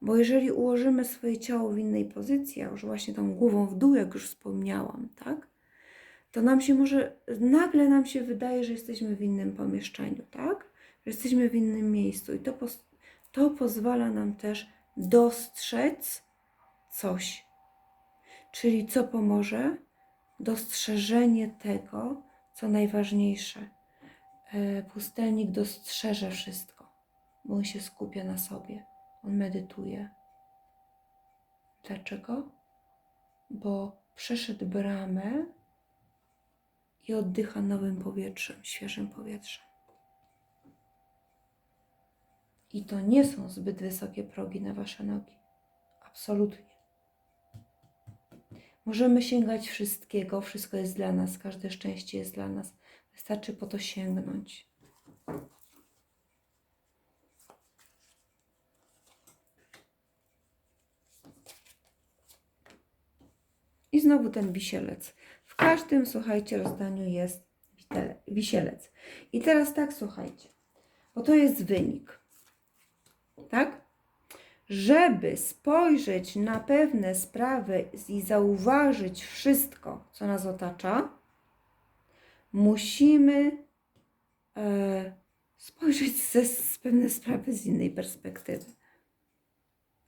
Bo jeżeli ułożymy swoje ciało w innej pozycji, a już właśnie tą głową w dół, jak już wspomniałam, tak? To nam się może, nagle nam się wydaje, że jesteśmy w innym pomieszczeniu, tak? Że jesteśmy w innym miejscu i to, to pozwala nam też dostrzec coś. Czyli co pomoże? Dostrzeżenie tego, co najważniejsze. E, Pustelnik dostrzeże wszystko, bo on się skupia na sobie, on medytuje. Dlaczego? Bo przeszedł bramę i oddycha nowym powietrzem, świeżym powietrzem. I to nie są zbyt wysokie progi na wasze nogi. Absolutnie. Możemy sięgać wszystkiego, wszystko jest dla nas, każde szczęście jest dla nas. Wystarczy po to sięgnąć. I znowu ten wisielec. W każdym, słuchajcie, rozdaniu jest wisielec. I teraz tak, słuchajcie, bo to jest wynik. Tak? Żeby spojrzeć na pewne sprawy i zauważyć wszystko, co nas otacza, musimy e, spojrzeć ze, z pewne sprawy z innej perspektywy.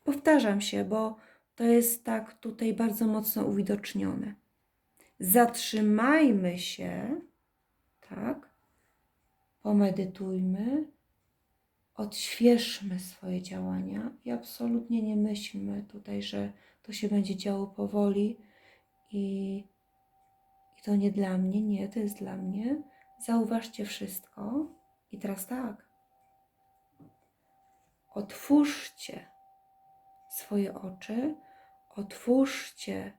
Powtarzam się, bo to jest tak tutaj bardzo mocno uwidocznione. Zatrzymajmy się, tak? Pomedytujmy, odświeżmy swoje działania i absolutnie nie myślmy tutaj, że to się będzie działo powoli i, i to nie dla mnie. Nie, to jest dla mnie. Zauważcie wszystko. I teraz tak. Otwórzcie swoje oczy, otwórzcie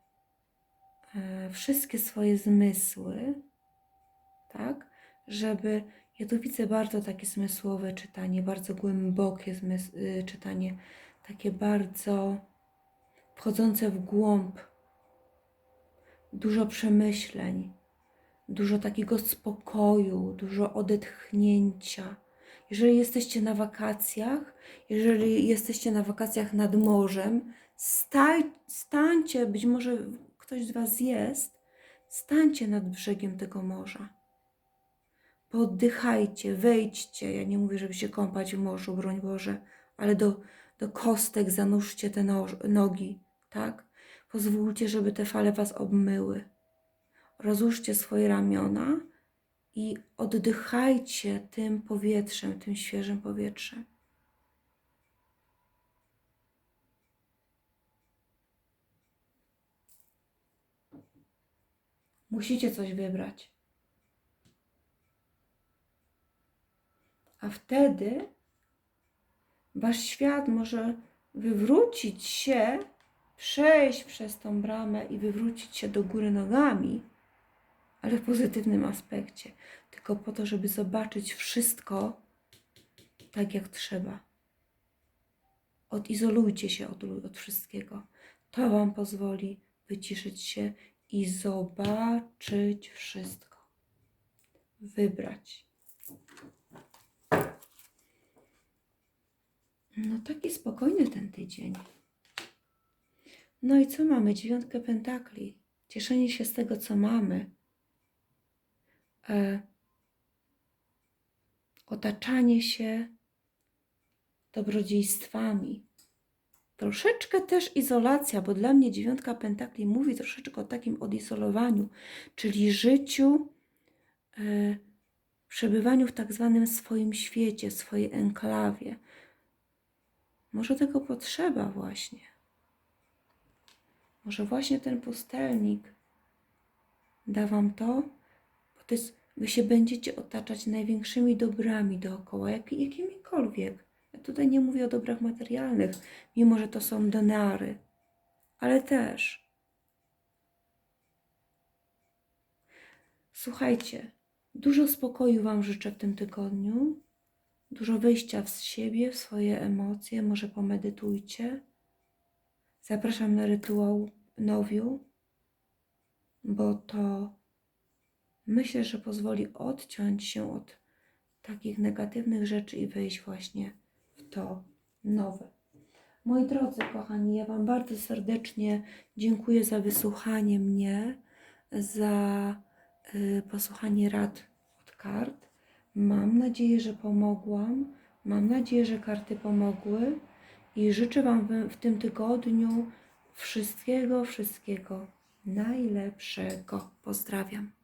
e, wszystkie swoje zmysły, tak, żeby ja tu widzę bardzo takie zmysłowe czytanie, bardzo głębokie y, czytanie, takie bardzo wchodzące w głąb, dużo przemyśleń, dużo takiego spokoju, dużo odetchnięcia. Jeżeli jesteście na wakacjach, jeżeli jesteście na wakacjach nad morzem, staj, stańcie, być może ktoś z Was jest, stańcie nad brzegiem tego morza. Poddychajcie, wejdźcie. Ja nie mówię, żeby się kąpać w morzu, broń Boże, ale do, do kostek zanurzcie te no, nogi, tak? Pozwólcie, żeby te fale Was obmyły. Rozłóżcie swoje ramiona i oddychajcie tym powietrzem, tym świeżym powietrzem. Musicie coś wybrać. A wtedy wasz świat może wywrócić się, przejść przez tą bramę i wywrócić się do góry nogami, w pozytywnym aspekcie, tylko po to, żeby zobaczyć wszystko tak, jak trzeba. Odizolujcie się od, od wszystkiego. To Wam pozwoli wyciszyć się i zobaczyć wszystko. Wybrać. No taki spokojny ten tydzień. No i co mamy? Dziewiątkę pentakli. Cieszenie się z tego, co mamy. E, otaczanie się dobrodziejstwami. Troszeczkę też izolacja, bo dla mnie dziewiątka pentakli mówi troszeczkę o takim odizolowaniu, czyli życiu, e, przebywaniu w tak zwanym swoim świecie, swojej enklawie. Może tego potrzeba właśnie. Może właśnie ten pustelnik da wam to, bo to jest, wy się będziecie otaczać największymi dobrami dookoła, jak, jakimikolwiek. Ja tutaj nie mówię o dobrach materialnych, mimo że to są denary, ale też. Słuchajcie, dużo spokoju Wam życzę w tym tygodniu, dużo wyjścia z siebie, w swoje emocje, może pomedytujcie. Zapraszam na rytuał nowiu, bo to myślę, że pozwoli odciąć się od takich negatywnych rzeczy i wejść właśnie w to nowe. Moi drodzy, kochani, ja Wam bardzo serdecznie dziękuję za wysłuchanie mnie, za y, posłuchanie rad od kart. Mam nadzieję, że pomogłam. Mam nadzieję, że karty pomogły i życzę Wam w, w tym tygodniu wszystkiego, wszystkiego najlepszego. Pozdrawiam.